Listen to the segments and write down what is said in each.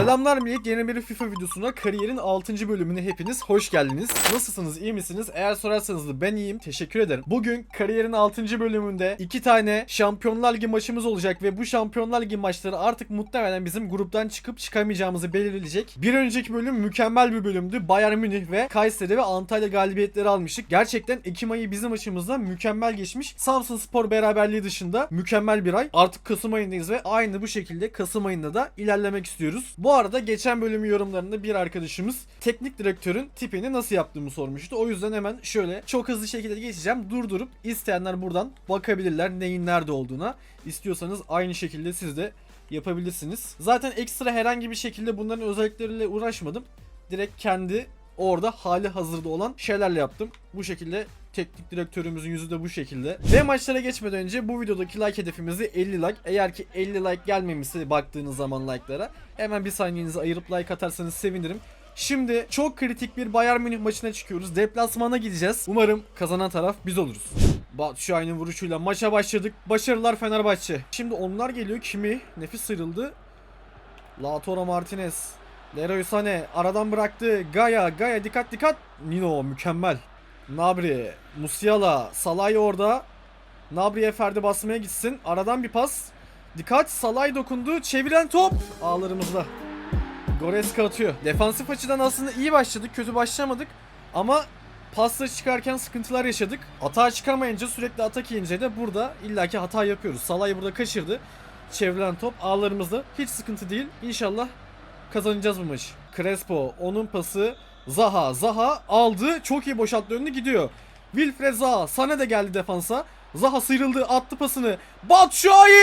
Selamlar millet yeni bir FIFA videosuna kariyerin 6. bölümüne hepiniz hoş geldiniz. Nasılsınız iyi misiniz? Eğer sorarsanız da ben iyiyim teşekkür ederim. Bugün kariyerin 6. bölümünde 2 tane Şampiyonlar Ligi maçımız olacak ve bu Şampiyonlar Ligi maçları artık muhtemelen bizim gruptan çıkıp çıkamayacağımızı belirleyecek. Bir önceki bölüm mükemmel bir bölümdü. Bayern Münih ve Kayseri ve Antalya galibiyetleri almıştık. Gerçekten Ekim ayı bizim açımızda mükemmel geçmiş. Samsun Spor beraberliği dışında mükemmel bir ay. Artık Kasım ayındayız ve aynı bu şekilde Kasım ayında da ilerlemek istiyoruz. Bu arada geçen bölüm yorumlarında bir arkadaşımız teknik direktörün tipini nasıl yaptığımı sormuştu. O yüzden hemen şöyle çok hızlı şekilde geçeceğim. Durdurup isteyenler buradan bakabilirler neyin nerede olduğuna. İstiyorsanız aynı şekilde siz de yapabilirsiniz. Zaten ekstra herhangi bir şekilde bunların özellikleriyle uğraşmadım. Direkt kendi orada hali hazırda olan şeylerle yaptım. Bu şekilde teknik direktörümüzün yüzü de bu şekilde. Ve maçlara geçmeden önce bu videodaki like hedefimizi 50 like. Eğer ki 50 like gelmemişse baktığınız zaman like'lara hemen bir saniyenizi ayırıp like atarsanız sevinirim. Şimdi çok kritik bir Bayern Münih maçına çıkıyoruz. Deplasmana gideceğiz. Umarım kazanan taraf biz oluruz. Batu Şahin'in vuruşuyla maça başladık. Başarılar Fenerbahçe. Şimdi onlar geliyor. Kimi? Nefis sıyrıldı. Lautaro Martinez. Leroy Sané aradan bıraktı. Gaya, Gaya dikkat dikkat. Nino mükemmel. Nabri, Musiala, Salay orada. Nabri'ye Ferdi basmaya gitsin. Aradan bir pas. Dikkat Salay dokundu. Çeviren top. Ağlarımızda. Goreska atıyor. Defansif açıdan aslında iyi başladık. Kötü başlamadık. Ama pasla çıkarken sıkıntılar yaşadık. Atağa çıkamayınca sürekli atak yiyince de burada illaki hata yapıyoruz. Salay burada kaçırdı. Çevrilen top ağlarımızda. Hiç sıkıntı değil. İnşallah kazanacağız bu maçı. Crespo onun pası Zaha Zaha aldı çok iyi boşalttı önünü gidiyor. Wilfred Zaha Sana de geldi defansa. Zaha sıyrıldı attı pasını. Batshuayi!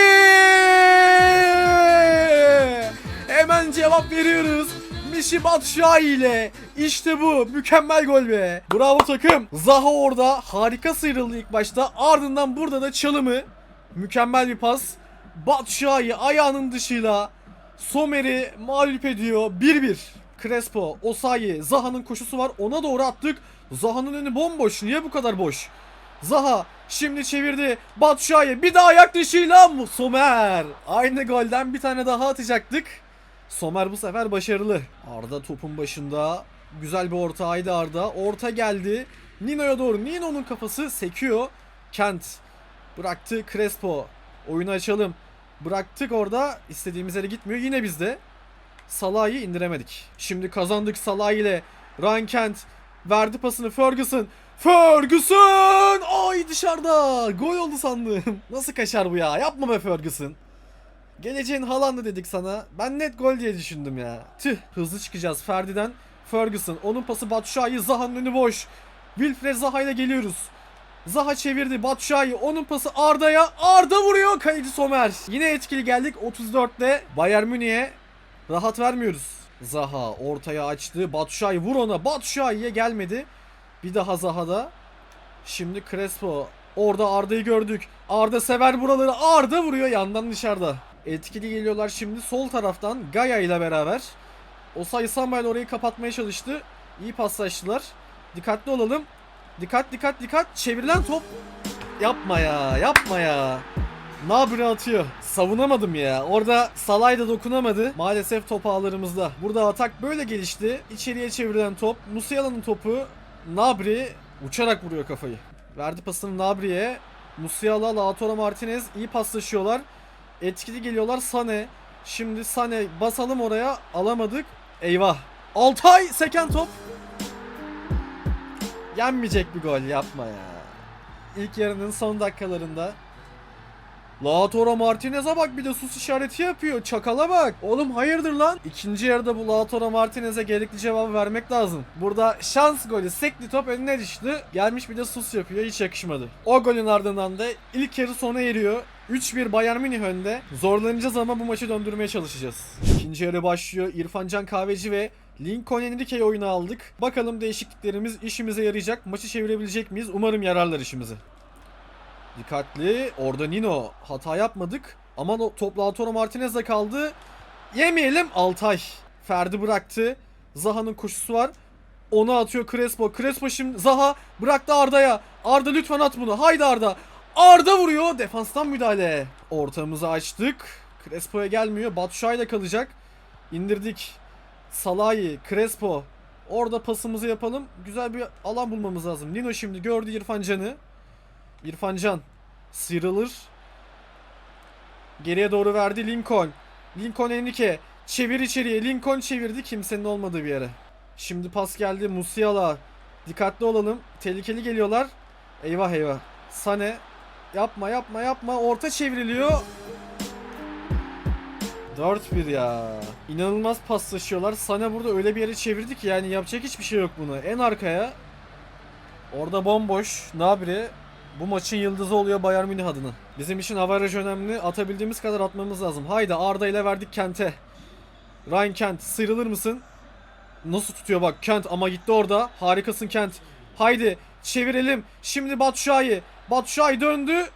Hemen cevap veriyoruz. Mişi Batshuayi ile. İşte bu. Mükemmel gol be. Bravo takım. Zaha orada harika sıyrıldı ilk başta. Ardından burada da çalımı. Mükemmel bir pas. Batshuayi ayağının dışıyla Somer'i mağlup ediyor. 1-1. Crespo, Osayi, Zaha'nın koşusu var. Ona doğru attık. Zaha'nın önü bomboş. Niye bu kadar boş? Zaha şimdi çevirdi. Batshuayi bir daha ayak dışıyla? Somer. Aynı golden bir tane daha atacaktık. Somer bu sefer başarılı. Arda topun başında. Güzel bir orta haydi Arda. Orta geldi. Nino'ya doğru. Nino'nun kafası sekiyor. Kent bıraktı Crespo. Oyunu açalım. Bıraktık orada. istediğimiz yere gitmiyor. Yine bizde. Salah'ı indiremedik. Şimdi kazandık Salah ile. Ryan Kent verdi pasını Ferguson. Ferguson! Ay dışarıda. Gol oldu sandım. Nasıl kaçar bu ya? Yapma be Ferguson. Geleceğin Haaland'ı dedik sana. Ben net gol diye düşündüm ya. Tüh. Hızlı çıkacağız. Ferdi'den Ferguson. Onun pası Batshuayi. Zaha'nın önü boş. Wilfred Zaha ile geliyoruz. Zaha çevirdi Batshuayi onun pası Arda'ya Arda vuruyor kaleci Somer. Yine etkili geldik 34'te Bayern Münih'e. Rahat vermiyoruz. Zaha ortaya açtı Batshuayi vur ona Batshuayi'ye gelmedi. Bir daha Zaha'da. Şimdi Crespo Orada Arda'yı gördük. Arda sever buraları Arda vuruyor yandan dışarıda. Etkili geliyorlar şimdi sol taraftan Gaya ile beraber. Osayi Samuel orayı kapatmaya çalıştı. İyi paslaştılar. Dikkatli olalım Dikkat dikkat dikkat. Çevrilen top. Yapma ya yapma ya. Nabri atıyor. Savunamadım ya. Orada Salay da dokunamadı. Maalesef top ağlarımızda. Burada atak böyle gelişti. İçeriye çevrilen top. Musiala'nın topu. Nabri uçarak vuruyor kafayı. Verdi pasını Nabri'ye. Musiala, Lautaro Martinez iyi paslaşıyorlar. Etkili geliyorlar Sane. Şimdi Sane basalım oraya. Alamadık. Eyvah. Altay seken top. Yenmeyecek bir gol yapma ya. İlk yarının son dakikalarında. Lautaro Martinez'e bak bir de sus işareti yapıyor. Çakala bak. Oğlum hayırdır lan? İkinci yarıda bu Lautaro Martinez'e gerekli cevabı vermek lazım. Burada şans golü. Sekli top önüne düştü. Gelmiş bir de sus yapıyor. Hiç yakışmadı. O golün ardından da ilk yarı sona eriyor. 3-1 Bayern Münih önde. Zorlanacağız ama bu maçı döndürmeye çalışacağız. İkinci yarı başlıyor. İrfan Can Kahveci ve Lincoln Enrique'yi oyuna aldık. Bakalım değişikliklerimiz işimize yarayacak. Maçı çevirebilecek miyiz? Umarım yararlar işimizi. Dikkatli. Orada Nino. Hata yapmadık. Ama o top Lautaro Martinez'de kaldı. Yemeyelim. Altay. Ferdi bıraktı. Zaha'nın koşusu var. Onu atıyor Crespo. Crespo şimdi Zaha bıraktı Arda'ya. Arda lütfen at bunu. Haydi Arda. Arda vuruyor. Defanstan müdahale. Ortamızı açtık. Crespo'ya gelmiyor. Batshuayi kalacak. İndirdik. Salahi, Crespo. Orada pasımızı yapalım. Güzel bir alan bulmamız lazım. Nino şimdi gördü İrfan Can'ı. İrfan Can sıyrılır. Geriye doğru verdi Lincoln. Lincoln Enrique. Çevir içeriye. Lincoln çevirdi kimsenin olmadığı bir yere. Şimdi pas geldi Musiala. Dikkatli olalım. Tehlikeli geliyorlar. Eyvah eyvah. Sane. Yapma yapma yapma. Orta çevriliyor. 4-1 ya. İnanılmaz paslaşıyorlar. Sane burada öyle bir yere çevirdi ki yani yapacak hiçbir şey yok buna. En arkaya. Orada bomboş. Nabri. Bu maçın yıldızı oluyor Bayern Münih adına. Bizim için avaraj önemli. Atabildiğimiz kadar atmamız lazım. Haydi Arda ile verdik Kent'e. Ryan Kent sıyrılır mısın? Nasıl tutuyor bak Kent ama gitti orada. Harikasın Kent. Haydi çevirelim. Şimdi Batshuayi. Batshuayi döndü.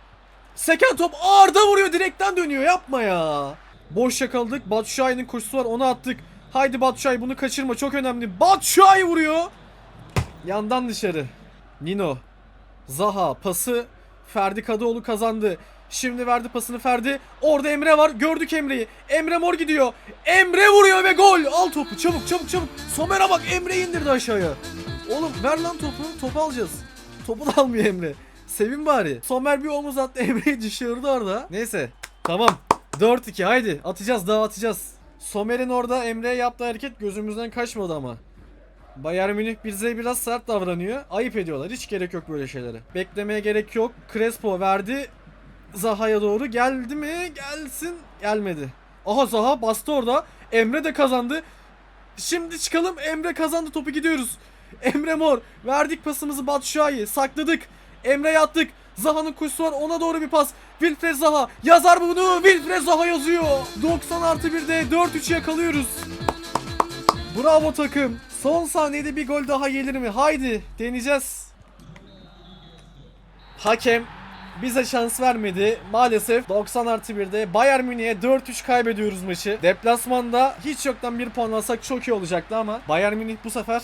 Seken top Arda vuruyor direkten dönüyor yapma ya. Boş yakaladık. Batshuayi'nin koşusu var onu attık. Haydi Batshuayi bunu kaçırma çok önemli. Batshuayi vuruyor. Yandan dışarı. Nino. Zaha pası Ferdi Kadıoğlu kazandı. Şimdi verdi pasını Ferdi. Orada Emre var. Gördük Emre'yi. Emre Mor gidiyor. Emre vuruyor ve gol. Al topu çabuk çabuk çabuk. Somer'a bak Emre indirdi aşağıya. Oğlum ver lan topu. Topu alacağız. Topu da almıyor Emre. Sevin bari. Somer bir omuz attı Emre'yi düşürdü orada. Neyse. Tamam. 4-2 haydi. Atacağız daha atacağız. Somer'in orada Emre'ye yaptığı hareket gözümüzden kaçmadı ama. Bayern Münih bize biraz sert davranıyor. Ayıp ediyorlar. Hiç gerek yok böyle şeylere. Beklemeye gerek yok. Crespo verdi. Zaha'ya doğru geldi mi? Gelsin. Gelmedi. Aha Zaha bastı orada. Emre de kazandı. Şimdi çıkalım. Emre kazandı. Topu gidiyoruz. Emre Mor. Verdik pasımızı Batshuayi. Sakladık. Emre'ye attık. Zaha'nın koşusu var. Ona doğru bir pas. Wilfred Zaha. Yazar bunu. Wilfred Zaha yazıyor. 90 artı 1'de 4-3 yakalıyoruz. Bravo takım. Son saniyede bir gol daha gelir mi? Haydi deneyeceğiz. Hakem bize şans vermedi. Maalesef 90 artı 1'de Bayern Münih'e 4-3 kaybediyoruz maçı. Deplasmanda hiç yoktan bir puan alsak çok iyi olacaktı ama Bayern Münih bu sefer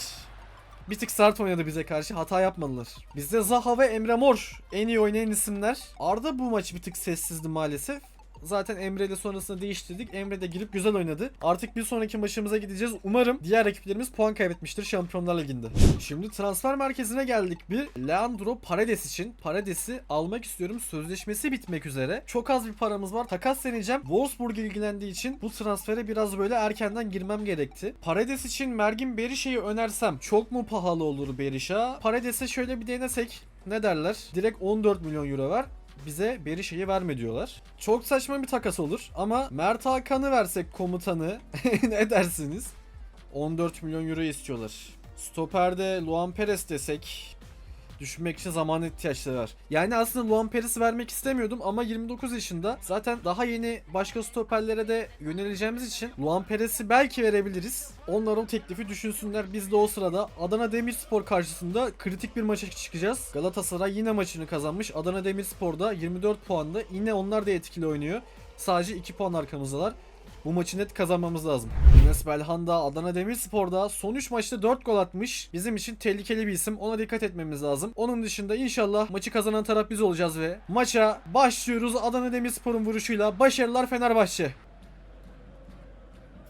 bir tık sert oynadı bize karşı. Hata yapmadılar. Bizde Zaha ve Emre Mor en iyi oynayan isimler. Arda bu maç bir tık sessizdi maalesef. Zaten Emre ile sonrasında değiştirdik. Emre de girip güzel oynadı. Artık bir sonraki maçımıza gideceğiz. Umarım diğer rakiplerimiz puan kaybetmiştir Şampiyonlar Ligi'nde. Şimdi transfer merkezine geldik bir. Leandro Paredes için. Paredes'i almak istiyorum. Sözleşmesi bitmek üzere. Çok az bir paramız var. Takas deneyeceğim. Wolfsburg ilgilendiği için bu transfere biraz böyle erkenden girmem gerekti. Paredes için Mergin Berisha'yı önersem çok mu pahalı olur Berisha? Paredes'e şöyle bir denesek ne derler? Direkt 14 milyon euro var bize Berisha'yı verme diyorlar. Çok saçma bir takas olur ama Mert Hakan'ı versek komutanı ne dersiniz? 14 milyon euro istiyorlar. Stoper'de Luan Perez desek düşünmek için zaman ihtiyaçları var. Yani aslında Luan Perez'i vermek istemiyordum ama 29 yaşında. Zaten daha yeni başka stoperlere de yöneleceğimiz için Luan Perez'i belki verebiliriz. Onlar o teklifi düşünsünler. Biz de o sırada Adana Demirspor karşısında kritik bir maça çıkacağız. Galatasaray yine maçını kazanmış. Adana Demirspor'da 24 puanda. Yine onlar da etkili oynuyor. Sadece 2 puan arkamızdalar. Bu maçı net kazanmamız lazım. Enes Belhanda Adana Demirspor'da son 3 maçta 4 gol atmış. Bizim için tehlikeli bir isim. Ona dikkat etmemiz lazım. Onun dışında inşallah maçı kazanan taraf biz olacağız ve maça başlıyoruz Adana Demirspor'un vuruşuyla. Başarılar Fenerbahçe.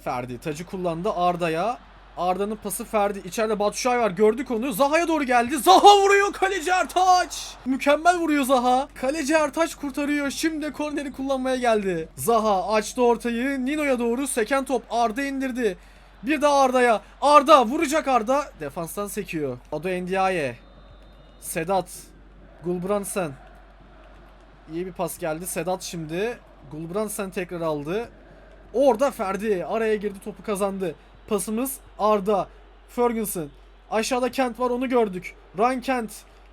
Ferdi tacı kullandı Arda'ya. Arda'nın pası Ferdi. İçeride Batshuayi var. Gördük onu. Zaha'ya doğru geldi. Zaha vuruyor. Kaleci Ertaç. Mükemmel vuruyor Zaha. Kaleci Ertaç kurtarıyor. Şimdi korneri kullanmaya geldi. Zaha açtı ortayı. Nino'ya doğru seken top. Arda indirdi. Bir daha Arda'ya. Arda vuracak Arda. Defanstan sekiyor. Ado Endiaye. Sedat. Gulbrandsen. İyi bir pas geldi. Sedat şimdi. Gulbrandsen tekrar aldı. Orada Ferdi araya girdi topu kazandı. Pasımız Arda. Ferguson. Aşağıda Kent var onu gördük. Ryan Kent.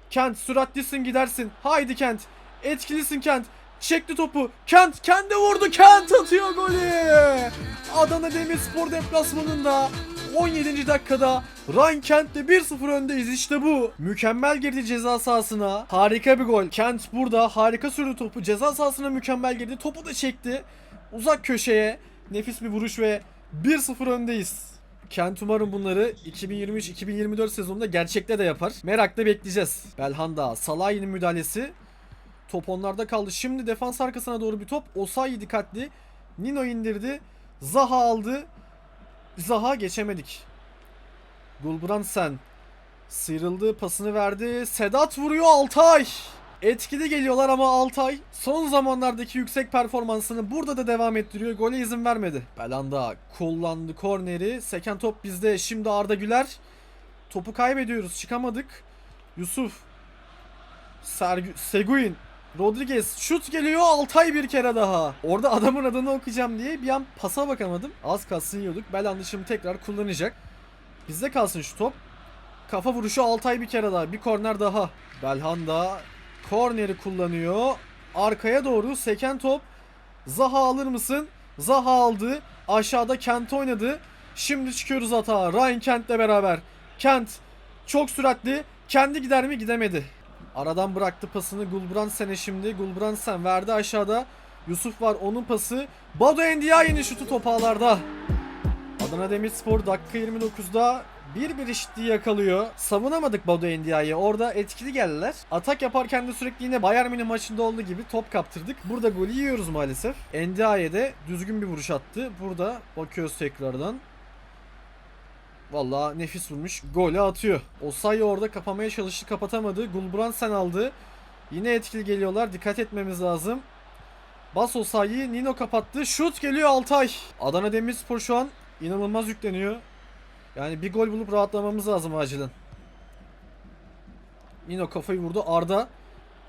Kent süratlisin gidersin. Haydi Kent. Etkilisin Kent. Çekti topu. Kent kendi vurdu. Kent atıyor golü. Adana Demirspor deplasmanında 17. dakikada Ryan Kent'le 1-0 öndeyiz işte bu. Mükemmel girdi ceza sahasına. Harika bir gol. Kent burada harika sürdü topu. Ceza sahasına mükemmel girdi. Topu da çekti. Uzak köşeye. Nefis bir vuruş ve 1-0 öndeyiz. Kent umarım bunları 2023-2024 sezonunda gerçekte de yapar. Merakla bekleyeceğiz. Belhanda, Salah'ın müdahalesi. Top onlarda kaldı. Şimdi defans arkasına doğru bir top. Osayi dikkatli. Nino indirdi. Zaha aldı. Zaha geçemedik. Gulbrandsen sıyrıldı pasını verdi. Sedat vuruyor Altay. Etkili geliyorlar ama Altay son zamanlardaki yüksek performansını burada da devam ettiriyor. Gole izin vermedi. Belanda kullandı korneri. Seken top bizde. Şimdi Arda Güler. Topu kaybediyoruz. Çıkamadık. Yusuf. Sergü Seguin. Rodriguez şut geliyor Altay bir kere daha. Orada adamın adını okuyacağım diye bir an pasa bakamadım. Az kalsın yiyorduk. Belanda şimdi tekrar kullanacak. Bizde kalsın şu top. Kafa vuruşu Altay bir kere daha. Bir korner daha. Belhanda korneri kullanıyor. Arkaya doğru seken top. Zaha alır mısın? Zaha aldı. Aşağıda Kent oynadı. Şimdi çıkıyoruz atağa. Ryan Kent'le beraber. Kent çok süratli. Kendi gider mi? Gidemedi. Aradan bıraktı pasını Gulbrandsen'e şimdi. Gulbrandsen verdi aşağıda. Yusuf var onun pası. Bado Endiaye'nin şutu top ağlarda. Adana Demirspor dakika 29'da bir bir eşitliği yakalıyor. Savunamadık Bado Endia'yı. Orada etkili geldiler. Atak yaparken de sürekli yine Bayern Münih maçında olduğu gibi top kaptırdık. Burada golü yiyoruz maalesef. Endia'ya de düzgün bir vuruş attı. Burada bakıyoruz tekrardan. Vallahi nefis vurmuş. Golü atıyor. Osayi orada kapamaya çalıştı. Kapatamadı. Gulbrandsen aldı. Yine etkili geliyorlar. Dikkat etmemiz lazım. Bas Osayi. Nino kapattı. Şut geliyor Altay. Adana Demirspor şu an inanılmaz yükleniyor. Yani bir gol bulup rahatlamamız lazım acilen. Nino kafayı vurdu. Arda.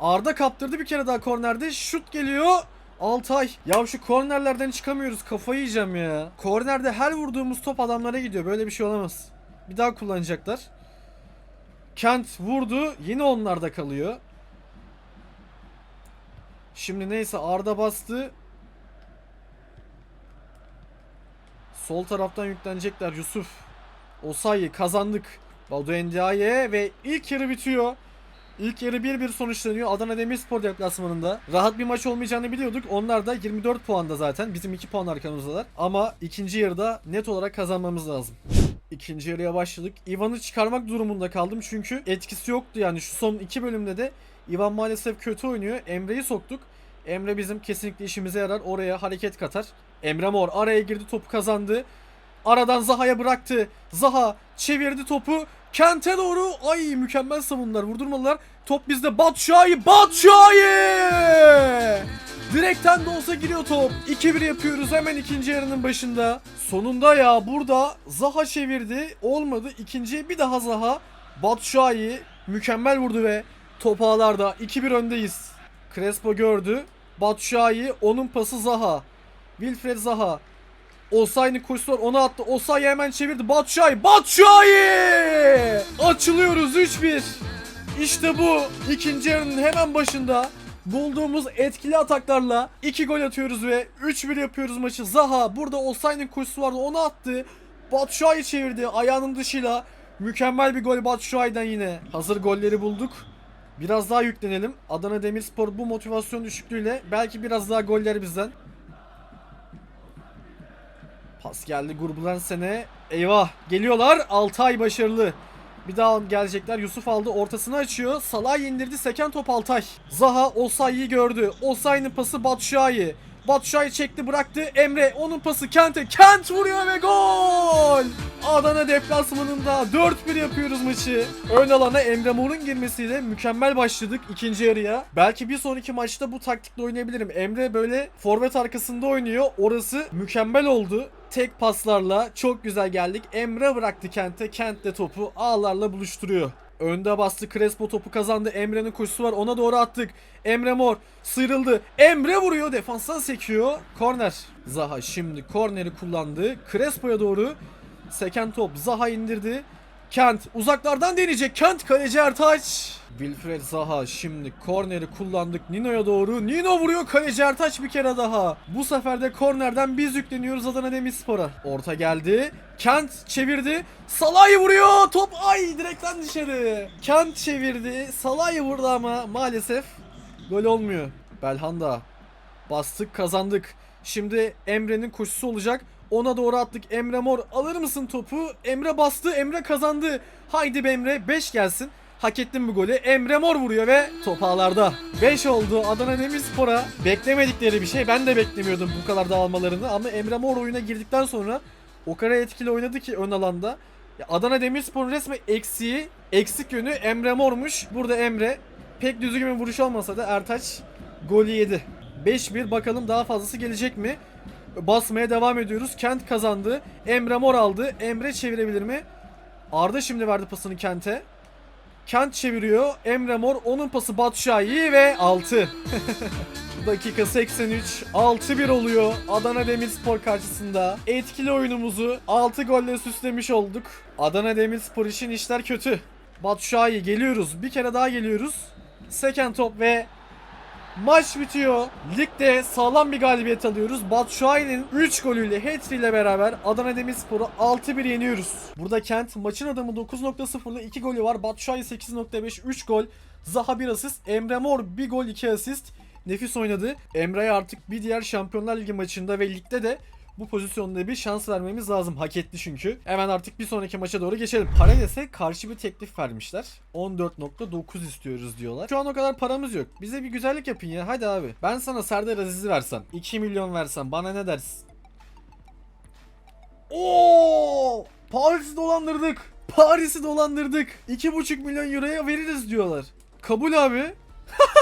Arda kaptırdı bir kere daha kornerde. Şut geliyor. Altay. Ya şu kornerlerden çıkamıyoruz. Kafayı yiyeceğim ya. Kornerde her vurduğumuz top adamlara gidiyor. Böyle bir şey olamaz. Bir daha kullanacaklar. Kent vurdu. Yine onlarda kalıyor. Şimdi neyse Arda bastı. Sol taraftan yüklenecekler Yusuf. Osayi kazandık. Badu Endiaye ve ilk yarı bitiyor. İlk yarı 1-1 sonuçlanıyor Adana Demirspor deplasmanında. Rahat bir maç olmayacağını biliyorduk. Onlar da 24 puanda zaten. Bizim 2 puan arkamızdalar. Ama ikinci yarıda net olarak kazanmamız lazım. İkinci yarıya başladık. Ivan'ı çıkarmak durumunda kaldım çünkü etkisi yoktu yani şu son iki bölümde de Ivan maalesef kötü oynuyor. Emre'yi soktuk. Emre bizim kesinlikle işimize yarar. Oraya hareket katar. Emre Mor araya girdi topu kazandı. Aradan Zaha'ya bıraktı. Zaha çevirdi topu. Kent'e doğru. Ay mükemmel savundular. Vurdurmalılar. Top bizde. Batshuayi. Batshuayi! Direkten de olsa giriyor top. 2-1 yapıyoruz hemen ikinci yarının başında. Sonunda ya burada Zaha çevirdi. Olmadı. İkinciye bir daha Zaha. Batshuayi mükemmel vurdu ve top ağlarda 2-1 öndeyiz. Crespo gördü. Batshuayi onun pası Zaha. Wilfred Zaha. Osayi'nin koşusu var onu attı. Osayi hemen çevirdi. Batshuayi. Batshuayi! Açılıyoruz 3-1. İşte bu. ikinci yarının hemen başında bulduğumuz etkili ataklarla 2 gol atıyoruz ve 3-1 yapıyoruz maçı. Zaha burada Osayi'nin koşusu vardı onu attı. Batshuayi çevirdi ayağının dışıyla. Mükemmel bir gol Batshuayi'den yine. Hazır golleri bulduk. Biraz daha yüklenelim. Adana Demirspor bu motivasyon düşüklüğüyle belki biraz daha goller bizden. Pas geldi Gurbulan sene. Eyvah geliyorlar. Altay başarılı. Bir daha gelecekler. Yusuf aldı ortasını açıyor. Salah indirdi. Seken top Altay. Zaha Osayi'yi gördü. Osayi'nin pası Batshuayi. Batshuayi çekti bıraktı. Emre onun pası Kent'e. Kent vuruyor ve gol. Adana deplasmanında 4-1 yapıyoruz maçı. Ön alana Emre Mor'un girmesiyle mükemmel başladık ikinci yarıya. Belki bir sonraki maçta bu taktikle oynayabilirim. Emre böyle forvet arkasında oynuyor. Orası mükemmel oldu. Tek paslarla çok güzel geldik. Emre bıraktı Kent'e. Kent de topu ağlarla buluşturuyor. Önde bastı Crespo topu kazandı. Emre'nin koşusu var. Ona doğru attık. Emre Mor sıyrıldı. Emre vuruyor. Defanstan sekiyor. Korner. Zaha şimdi korneri kullandı. Crespo'ya doğru. Seken top. Zaha indirdi. Kent uzaklardan deneyecek. Kent kaleci Ertaç. Wilfred Zaha şimdi korneri kullandık Nino'ya doğru. Nino vuruyor kaleci Ertaç bir kere daha. Bu sefer de kornerden biz yükleniyoruz Adana Demirspor'a. Orta geldi. Kent çevirdi. Salah'ı vuruyor. Top ay direkten dışarı. Kent çevirdi. Salah'ı vurdu ama maalesef gol olmuyor. Belhanda. Bastık kazandık. Şimdi Emre'nin koşusu olacak. Ona doğru attık. Emre Mor alır mısın topu? Emre bastı. Emre kazandı. Haydi be Emre 5 gelsin. Hak ettin bu golü. Emre Mor vuruyor ve top ağlarda. 5 oldu Adana Demirspor'a. Beklemedikleri bir şey. Ben de beklemiyordum bu kadar dağılmalarını ama Emre Mor oyuna girdikten sonra o kadar etkili oynadı ki ön alanda. Ya Adana Demirspor'un resmen eksiği, eksik yönü Emre Mor'muş. Burada Emre pek düzgün bir vuruş olmasa da Ertaç golü yedi. 5-1 bakalım daha fazlası gelecek mi? Basmaya devam ediyoruz. Kent kazandı. Emre Mor aldı. Emre çevirebilir mi? Arda şimdi verdi pasını Kent'e. Kent çeviriyor. Emre Mor onun pası Batshuayi ve 6. Dakika 83. 6-1 oluyor Adana Demirspor karşısında. Etkili oyunumuzu 6 golle süslemiş olduk. Adana Demirspor için işler kötü. Batshuayi geliyoruz. Bir kere daha geliyoruz. Seken top ve Maç bitiyor. Ligde sağlam bir galibiyet alıyoruz. Batshuayi'nin 3 golüyle hat ile beraber Adana Demirspor'u 6-1 yeniyoruz. Burada Kent maçın adamı 9.0'la 2 golü var. Batshuayi 8.5 3 gol. Zaha 1 asist. Emre Mor 1 gol 2 asist. Nefis oynadı. Emre'ye artık bir diğer Şampiyonlar Ligi maçında ve ligde de bu pozisyonda bir şans vermemiz lazım. Hak etti çünkü. Hemen artık bir sonraki maça doğru geçelim. Parades'e karşı bir teklif vermişler. 14.9 istiyoruz diyorlar. Şu an o kadar paramız yok. Bize bir güzellik yapın ya. Hadi abi. Ben sana Serdar Aziz'i versem. 2 milyon versem. Bana ne dersin? Oo! Paris'i dolandırdık. Paris'i dolandırdık. 2,5 milyon euroya veririz diyorlar. Kabul abi.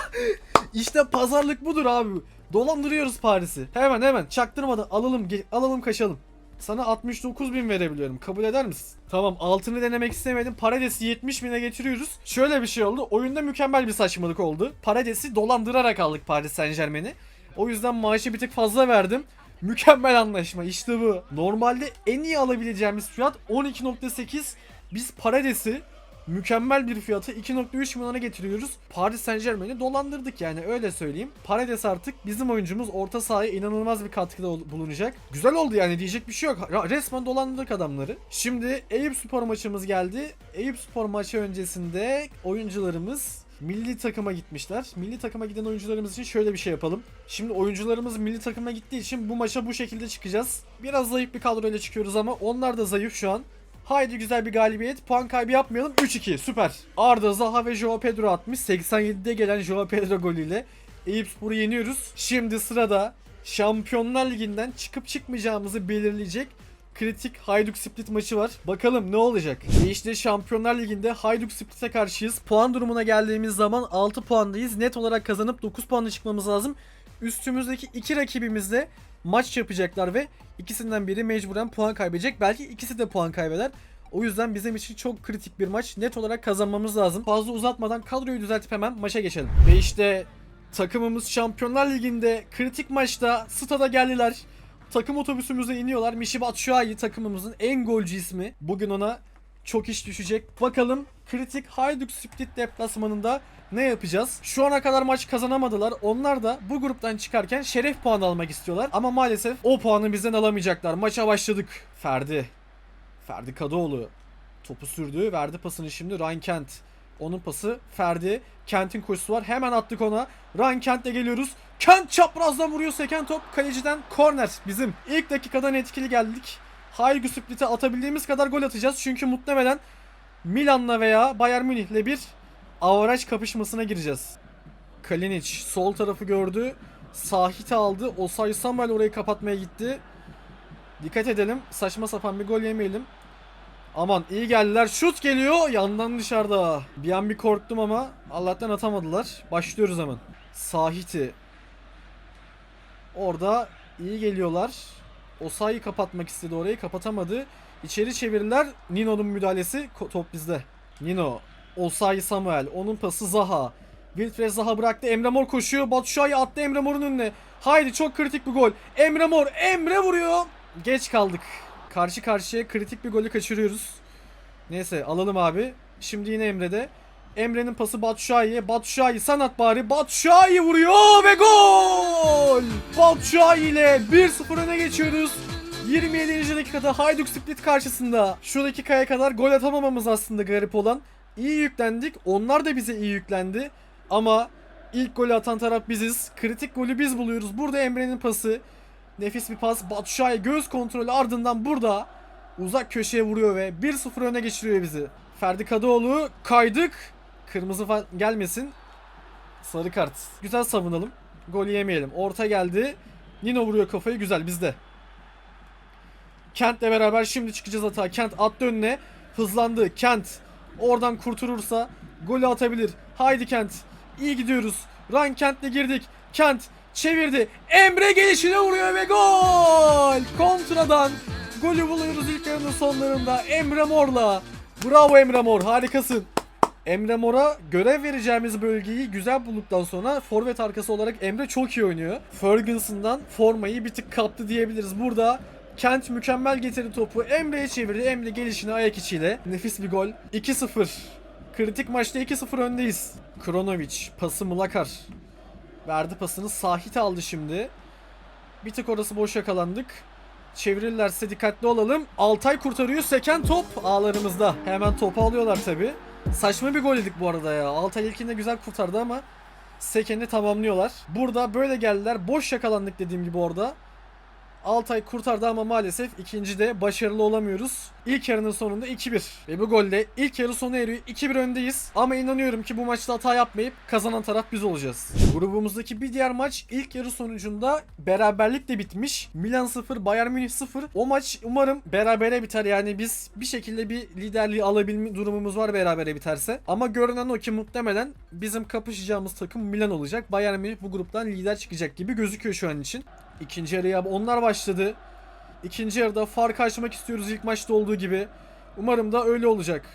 işte pazarlık budur abi. Dolandırıyoruz Paris'i. Hemen hemen çaktırmadan alalım alalım kaçalım. Sana 69 bin verebiliyorum. Kabul eder misin? Tamam altını denemek istemedim. Parades'i 70 bine getiriyoruz. Şöyle bir şey oldu. Oyunda mükemmel bir saçmalık oldu. Parades'i dolandırarak aldık Paris Saint Germain'i. O yüzden maaşı bir tık fazla verdim. Mükemmel anlaşma işte bu. Normalde en iyi alabileceğimiz fiyat 12.8. Biz Parades'i mükemmel bir fiyata 2.3 milyona getiriyoruz. Paris Saint Germain'i dolandırdık yani öyle söyleyeyim. Paredes artık bizim oyuncumuz orta sahaya inanılmaz bir katkıda bulunacak. Güzel oldu yani diyecek bir şey yok. Resmen dolandırdık adamları. Şimdi Eyüp Spor maçımız geldi. Eyüp Spor maçı öncesinde oyuncularımız milli takıma gitmişler. Milli takıma giden oyuncularımız için şöyle bir şey yapalım. Şimdi oyuncularımız milli takıma gittiği için bu maça bu şekilde çıkacağız. Biraz zayıf bir kadroyla çıkıyoruz ama onlar da zayıf şu an. Haydi güzel bir galibiyet. Puan kaybı yapmayalım. 3-2 süper. Arda, Zaha ve Joao Pedro atmış. 87'de gelen Joao Pedro golüyle Eyüp yeniyoruz. Şimdi sırada Şampiyonlar Ligi'nden çıkıp çıkmayacağımızı belirleyecek kritik Hayduk Split maçı var. Bakalım ne olacak? Ve işte Şampiyonlar Ligi'nde Hayduk Split'e karşıyız. Puan durumuna geldiğimiz zaman 6 puandayız. Net olarak kazanıp 9 puanla çıkmamız lazım. Üstümüzdeki iki rakibimizle maç yapacaklar ve ikisinden biri mecburen puan kaybedecek. Belki ikisi de puan kaybeder. O yüzden bizim için çok kritik bir maç. Net olarak kazanmamız lazım. Fazla uzatmadan kadroyu düzeltip hemen maça geçelim. Ve işte takımımız Şampiyonlar Ligi'nde kritik maçta stada geldiler. Takım otobüsümüze iniyorlar. Mishi Batshuayi takımımızın en golcü ismi. Bugün ona çok iş düşecek. Bakalım kritik Hayduk Split deplasmanında ne yapacağız? Şu ana kadar maç kazanamadılar. Onlar da bu gruptan çıkarken şeref puanı almak istiyorlar. Ama maalesef o puanı bizden alamayacaklar. Maça başladık. Ferdi. Ferdi Kadıoğlu topu sürdü. Verdi pasını şimdi Ryan Kent. Onun pası Ferdi. Kent'in koşusu var. Hemen attık ona. Ryan Kent'le geliyoruz. Kent çaprazdan vuruyor seken top. Kaleciden korner bizim. İlk dakikadan etkili geldik. Haygu Split'e atabildiğimiz kadar gol atacağız. Çünkü muhtemelen Milan'la veya Bayern Münih'le bir avaraj kapışmasına gireceğiz. Kalinic sol tarafı gördü. Sahit aldı. Osay Samuel orayı kapatmaya gitti. Dikkat edelim. Saçma sapan bir gol yemeyelim. Aman iyi geldiler. Şut geliyor. Yandan dışarıda. Bir an bir korktum ama Allah'tan atamadılar. Başlıyoruz hemen. Sahiti. Orada iyi geliyorlar. Osayi kapatmak istedi orayı. Kapatamadı. İçeri çevirdiler. Nino'nun müdahalesi. Top bizde. Nino. Osayi Samuel. Onun pası Zaha. Wilfred Zaha bıraktı. Emre Mor koşuyor. Batshuayi attı Emre Mor'un önüne. Haydi çok kritik bir gol. Emre Mor. Emre vuruyor. Geç kaldık. Karşı karşıya kritik bir golü kaçırıyoruz. Neyse alalım abi. Şimdi yine Emre'de. Emre'nin pası Batshuayi'ye. Batshuayi sanat bari. Batshuayi vuruyor ve gol! Batshuayi ile 1-0 öne geçiyoruz. 27. dakikada Hayduk Split karşısında. Şu dakikaya kadar gol atamamamız aslında garip olan. İyi yüklendik. Onlar da bize iyi yüklendi. Ama ilk golü atan taraf biziz. Kritik golü biz buluyoruz. Burada Emre'nin pası. Nefis bir pas. Batshuayi göz kontrolü ardından burada uzak köşeye vuruyor ve 1-0 öne geçiriyor bizi. Ferdi Kadıoğlu kaydık. Kırmızı falan gelmesin. Sarı kart. Güzel savunalım. Gol yemeyelim. Orta geldi. Nino vuruyor kafayı. Güzel bizde. Kent'le beraber şimdi çıkacağız hata. Kent attı önüne. Hızlandı. Kent oradan kurtulursa golü atabilir. Haydi Kent. İyi gidiyoruz. Run Kent'le girdik. Kent çevirdi. Emre gelişine vuruyor ve gol. Kontradan golü buluyoruz ilk yarının sonlarında. Emre Mor'la. Bravo Emre Mor. Harikasın. Emre Mor'a görev vereceğimiz bölgeyi güzel bulduktan sonra forvet arkası olarak Emre çok iyi oynuyor. Ferguson'dan formayı bir tık kaptı diyebiliriz. Burada Kent mükemmel getirdi topu. Emre'ye çevirdi. Emre gelişine ayak içiyle. Nefis bir gol. 2-0. Kritik maçta 2-0 öndeyiz. Kronovic pası Mulakar. Verdi pasını Sahit aldı şimdi. Bir tık orası boş yakalandık. Çevirirlerse dikkatli olalım. Altay kurtarıyor. Seken top ağlarımızda. Hemen topu alıyorlar tabi. Saçma bir gol yedik bu arada ya. Altay ilkinde güzel kurtardı ama Seken'i tamamlıyorlar. Burada böyle geldiler. Boş yakalandık dediğim gibi orada. Altay kurtardı ama maalesef ikincide başarılı olamıyoruz. İlk yarının sonunda 2-1. Ve bu golle ilk yarı sona eriyor. 2-1 öndeyiz. Ama inanıyorum ki bu maçta hata yapmayıp kazanan taraf biz olacağız. Grubumuzdaki bir diğer maç ilk yarı sonucunda beraberlikle bitmiş. Milan 0, Bayern Münih 0. O maç umarım berabere biter. Yani biz bir şekilde bir liderliği alabilme durumumuz var berabere biterse. Ama görünen o ki muhtemelen bizim kapışacağımız takım Milan olacak. Bayern Münih bu gruptan lider çıkacak gibi gözüküyor şu an için. İkinci yarıya onlar başladı. İkinci yarıda fark açmak istiyoruz ilk maçta olduğu gibi. Umarım da öyle olacak.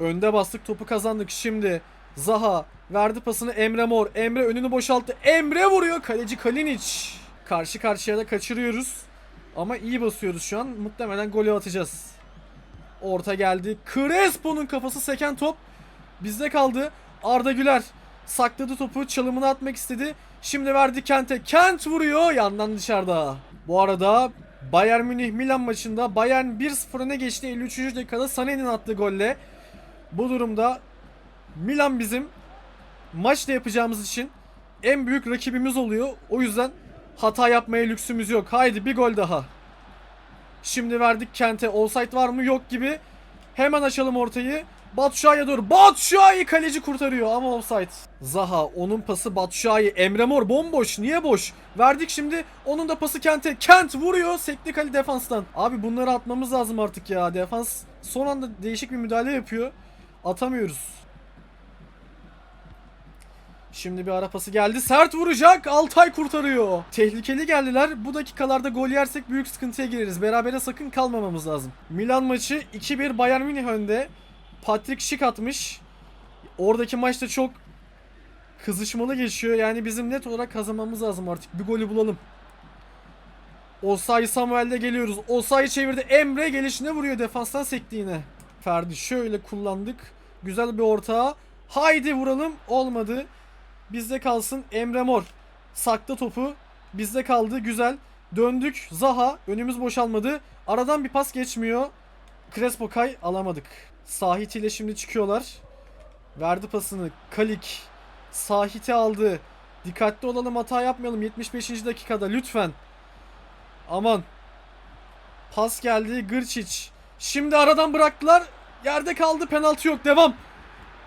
Önde bastık topu kazandık. Şimdi Zaha verdi pasını Emre Mor. Emre önünü boşalttı. Emre vuruyor. Kaleci Kalinic. Karşı karşıya da kaçırıyoruz. Ama iyi basıyoruz şu an. Muhtemelen golü atacağız. Orta geldi. Crespo'nun kafası seken top. Bizde kaldı. Arda Güler sakladı topu. Çalımını atmak istedi. Şimdi verdi Kent'e. Kent vuruyor. Yandan dışarıda. Bu arada Bayern Münih Milan maçında Bayern 1-0 öne geçti 53. dakikada Sané'nin attığı golle. Bu durumda Milan bizim maçta yapacağımız için en büyük rakibimiz oluyor. O yüzden hata yapmaya lüksümüz yok. Haydi bir gol daha. Şimdi verdik Kent'e. Offside var mı? Yok gibi. Hemen açalım ortayı. Batshuayi'ye doğru. Batshuayi kaleci kurtarıyor ama offside. Zaha onun pası Batshuayi. Emre Mor bomboş. Niye boş? Verdik şimdi. Onun da pası Kent'e. Kent vuruyor. Sekti kale defanstan. Abi bunları atmamız lazım artık ya. Defans son anda değişik bir müdahale yapıyor. Atamıyoruz. Şimdi bir ara pası geldi. Sert vuracak. Altay kurtarıyor. Tehlikeli geldiler. Bu dakikalarda gol yersek büyük sıkıntıya gireriz. Berabere sakın kalmamamız lazım. Milan maçı 2-1 Bayern Münih önde. Patrick Schick atmış. Oradaki maçta çok kızışmalı geçiyor. Yani bizim net olarak kazanmamız lazım artık. Bir golü bulalım. Osay Samuel'de geliyoruz. Osay çevirdi. Emre gelişine vuruyor. Defanstan sekti. Ferdi şöyle kullandık. Güzel bir orta. Haydi vuralım. Olmadı. Bizde kalsın Emre Mor. Sakta topu. Bizde kaldı. Güzel. Döndük. Zaha. Önümüz boşalmadı. Aradan bir pas geçmiyor. Crespo Kay alamadık. Sahit ile şimdi çıkıyorlar. Verdi pasını. Kalik. Sahit'i aldı. Dikkatli olalım hata yapmayalım 75. dakikada lütfen. Aman. Pas geldi Gırçiç. Şimdi aradan bıraktılar. Yerde kaldı penaltı yok devam.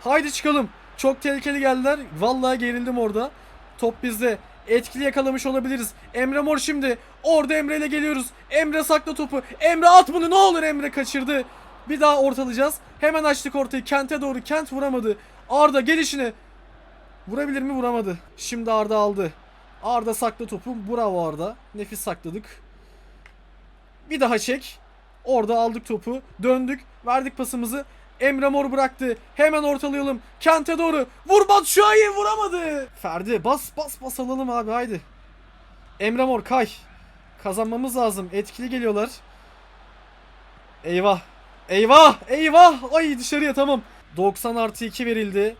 Haydi çıkalım. Çok tehlikeli geldiler. Vallahi gerildim orada. Top bizde. Etkili yakalamış olabiliriz. Emre Mor şimdi. Orada Emre ile geliyoruz. Emre sakla topu. Emre at bunu ne olur Emre kaçırdı. Bir daha ortalayacağız. Hemen açtık ortayı. Kent'e doğru. Kent vuramadı. Arda gelişine. Vurabilir mi? Vuramadı. Şimdi Arda aldı. Arda sakla topu. Bravo Arda. Nefis sakladık. Bir daha çek. Orada aldık topu. Döndük. Verdik pasımızı. Emre Mor bıraktı. Hemen ortalayalım. Kent'e doğru. Vur Batshuayi vuramadı. Ferdi bas bas bas alalım abi haydi. Emre Mor kay. Kazanmamız lazım. Etkili geliyorlar. Eyvah. Eyvah. Eyvah. Ay dışarıya tamam. 90 artı 2 verildi.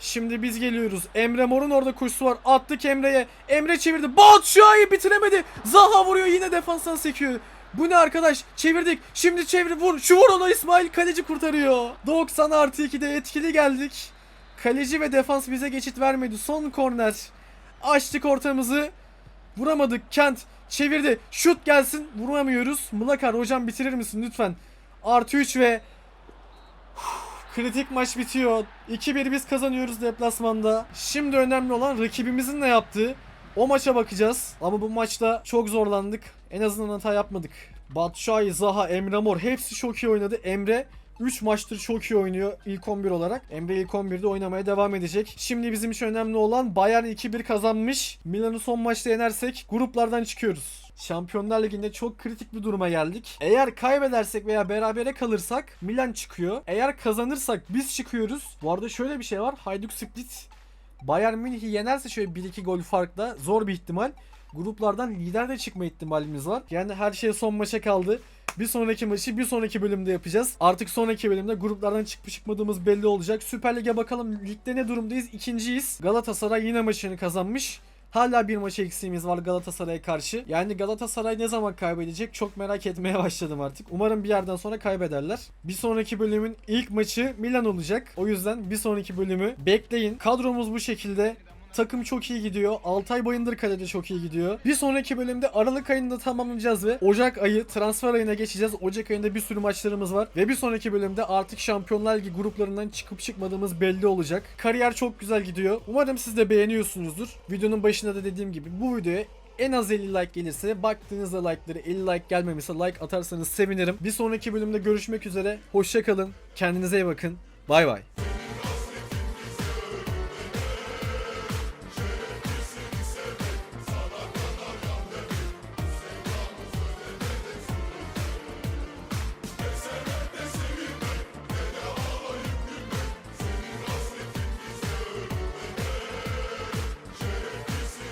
Şimdi biz geliyoruz. Emre Mor'un orada koşusu var. Attık Emre'ye. Emre çevirdi. Batshuayi bitiremedi. Zaha vuruyor yine defanstan sekiyor. Bu ne arkadaş? Çevirdik. Şimdi çevir vur. Şu vur ona İsmail kaleci kurtarıyor. 90 artı 2'de etkili geldik. Kaleci ve defans bize geçit vermedi. Son korner. Açtık ortamızı. Vuramadık. Kent çevirdi. Şut gelsin. Vuramıyoruz. Mulakar hocam bitirir misin lütfen? Artı 3 ve Kritik maç bitiyor. 2-1 biz kazanıyoruz deplasmanda. Şimdi önemli olan rakibimizin ne yaptığı. O maça bakacağız. Ama bu maçta çok zorlandık. En azından hata yapmadık. Batshuayi, Zaha, Emre Mor hepsi çok iyi oynadı. Emre 3 maçtır çok iyi oynuyor ilk 11 olarak. Emre ilk 11'de oynamaya devam edecek. Şimdi bizim için önemli olan Bayern 2-1 kazanmış. Milan'ı son maçta yenersek gruplardan çıkıyoruz. Şampiyonlar Ligi'nde çok kritik bir duruma geldik. Eğer kaybedersek veya berabere kalırsak Milan çıkıyor. Eğer kazanırsak biz çıkıyoruz. Bu arada şöyle bir şey var. Hajduk Split Bayern Münih'i yenerse şöyle 1-2 gol farkla zor bir ihtimal. Gruplardan lider de çıkma ihtimalimiz var. Yani her şey son maça kaldı. Bir sonraki maçı bir sonraki bölümde yapacağız. Artık sonraki bölümde gruplardan çıkıp çıkmadığımız belli olacak. Süper Lig'e bakalım. Ligde ne durumdayız? İkinciyiz. Galatasaray yine maçını kazanmış. Hala bir maç eksiğimiz var Galatasaray'a karşı. Yani Galatasaray ne zaman kaybedecek çok merak etmeye başladım artık. Umarım bir yerden sonra kaybederler. Bir sonraki bölümün ilk maçı Milan olacak. O yüzden bir sonraki bölümü bekleyin. Kadromuz bu şekilde. Takım çok iyi gidiyor. Altay Bayındır kalede çok iyi gidiyor. Bir sonraki bölümde Aralık ayında tamamlayacağız ve Ocak ayı transfer ayına geçeceğiz. Ocak ayında bir sürü maçlarımız var. Ve bir sonraki bölümde artık Şampiyonlar Ligi gruplarından çıkıp çıkmadığımız belli olacak. Kariyer çok güzel gidiyor. Umarım siz de beğeniyorsunuzdur. Videonun başında da dediğim gibi bu videoya en az 50 like gelirse baktığınızda like'ları 50 like gelmemişse like atarsanız sevinirim. Bir sonraki bölümde görüşmek üzere. Hoşçakalın. Kendinize iyi bakın. Bay bay.